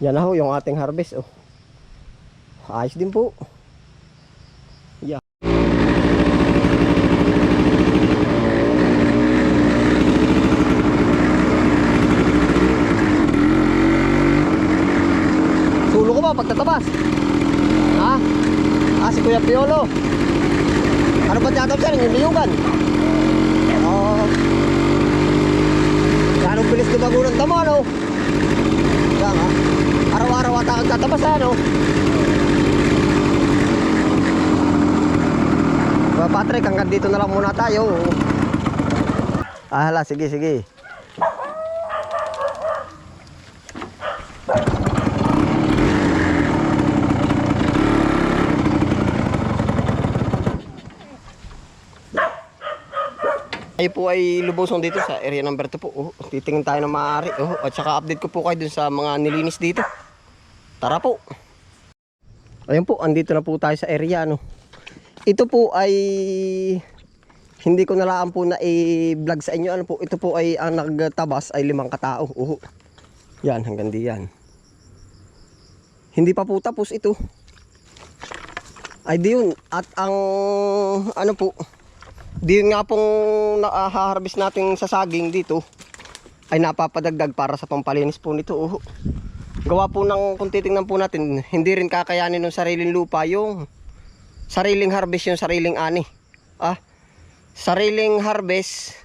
Yan na ho, yung ating harvest. Oh. Ayos din po. Yeah. Sulo ko ba pagtatabas? Ha? Ah, si Kuya Piolo. Ano ba tiyatap siya? Yung liyugan? Oo. Ganong bilis lumago ng damo, ano? Yan, ha? Araw-araw at ang tatabas, ano? Ba, Patrick, hanggang dito na lang muna tayo. Ah, hala, sige, sige. Tayo po ay lubosong dito sa area number 2 po. Oh, titingin tayo ng maaari. Oh, at saka update ko po kayo dun sa mga nilinis dito. Tara po. Ayun po, andito na po tayo sa area. No? Ito po ay hindi ko nalaan po na i-vlog sa inyo. Ano po, ito po ay ang nagtabas ay limang katao. Oh, yan, hanggang diyan. Hindi pa po tapos ito. Ay di yun. At ang ano po, di nga pong nakaharvest natin sa saging dito ay napapadagdag para sa pampalinis po nito. Oh. Gawa po ng kung titingnan po natin, hindi rin kakayanin ng sariling lupa yung sariling harvest yung sariling ani. Ah, sariling harvest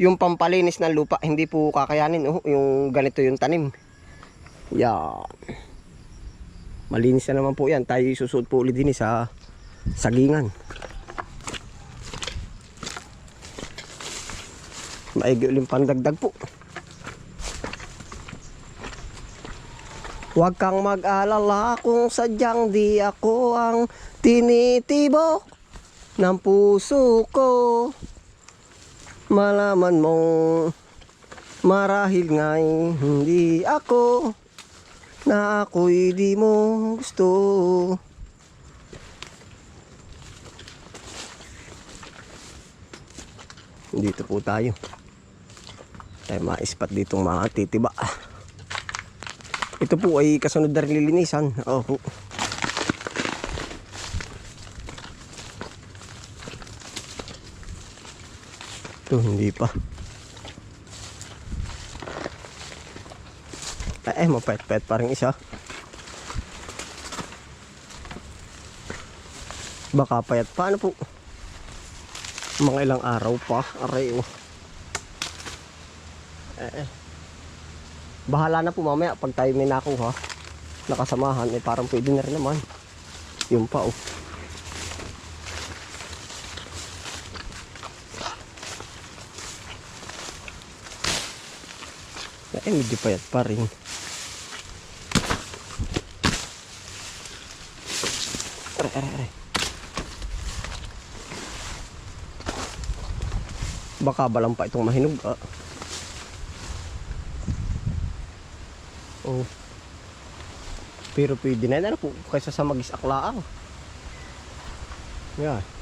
yung pampalinis ng lupa, hindi po kakayanin oh, yung ganito yung tanim. Yan. Malinis na naman po yan. Tayo susuot po ulit din sa sagingan. Maigi ulit pandagdag po. Huwag kang mag-alala kung sadyang di ako ang tinitibok ng puso ko. Malaman mong marahil nga'y hindi ako na ako'y di mo gusto. Dito po tayo. Tayo maispat ditong mga titiba. Ito po ay kasunod na rin lilinisan. Oo po. Ito hindi pa. Eh, mapait-pait pa rin isa. Baka payat pa. Ano po? Mga ilang araw pa. Aray, oh. Eh, eh. Bahala na po mamaya pag tayo may nakuha. Nakasamahan, eh parang pwede na rin naman. Yung pa, oh. Eh, medyo payat pa rin. Aray, aray, aray. Baka balang pa itong mahinog, ah. Oh. Pero pwede na ano po, kaysa sa mag-isaklaan. Yan.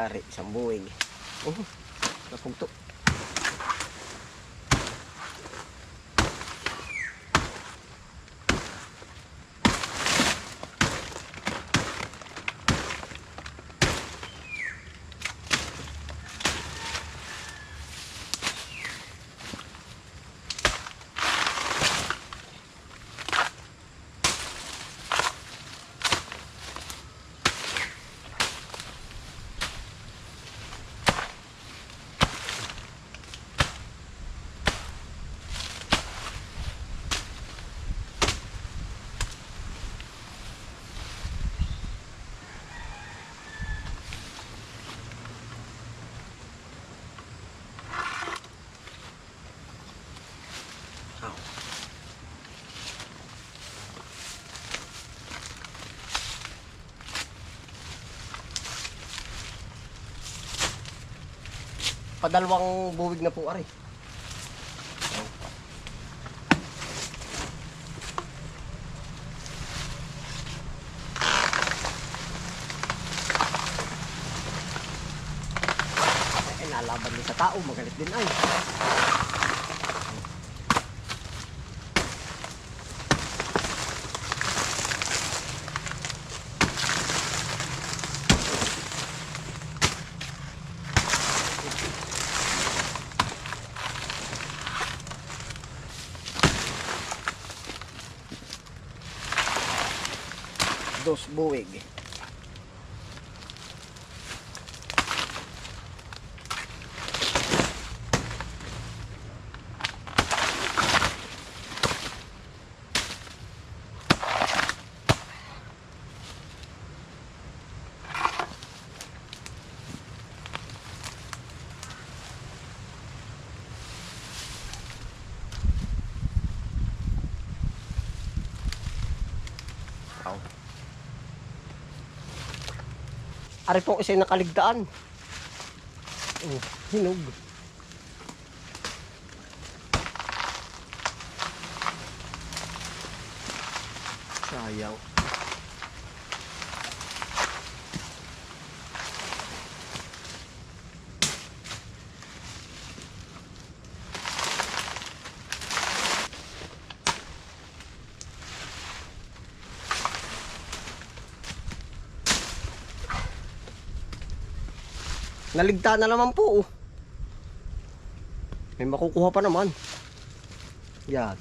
Gari, isang buwig. Oh, napugto. Padalawang buwig na po ari. Eh, nalaban din sa tao, magalit din ay. Dos buwig. Ari pong isa nakaligtaan. Oh, hinog. Sayang. Naligtaan na naman po. oh. May makukuha pa naman. Yan.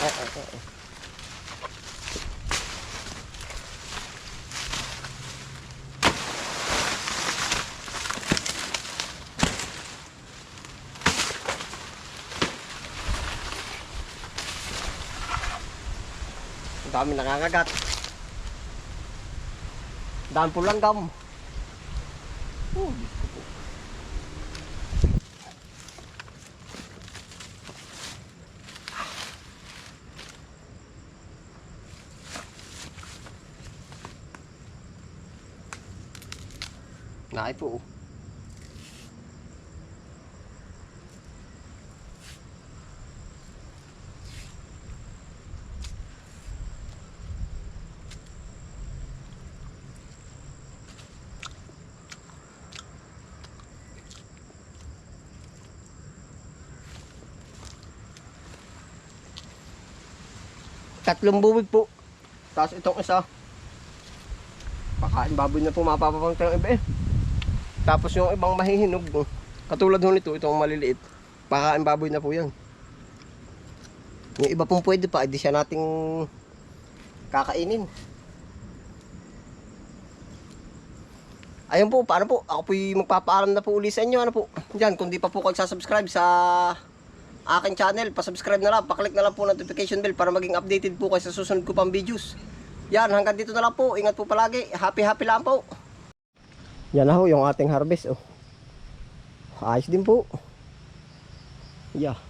Ay, ay, ay, ay. Dami nakakagat. Daan po langgam. Oh, Diyos ko po. Tatlong buwig po. Tapos itong isa. Pakain baboy na po mapapapang tayo iba eh. Tapos yung ibang mahihinog. oh. Katulad ho nito, itong maliliit. Pakain baboy na po yan. Yung iba pong pwede pa, hindi siya nating kakainin. Ayun po, paano po? Ako po'y magpapaalam na po uli sa inyo. Ano po? Diyan, kung di pa po kayo subscribe sa aking channel, pa-subscribe na lang, pa-click na lang po notification bell para maging updated po kayo sa susunod ko pang videos. Yan, hanggang dito na lang po. Ingat po palagi. Happy happy lang po. Yan na ho, yung ating harvest oh. Ayos din po. Yeah.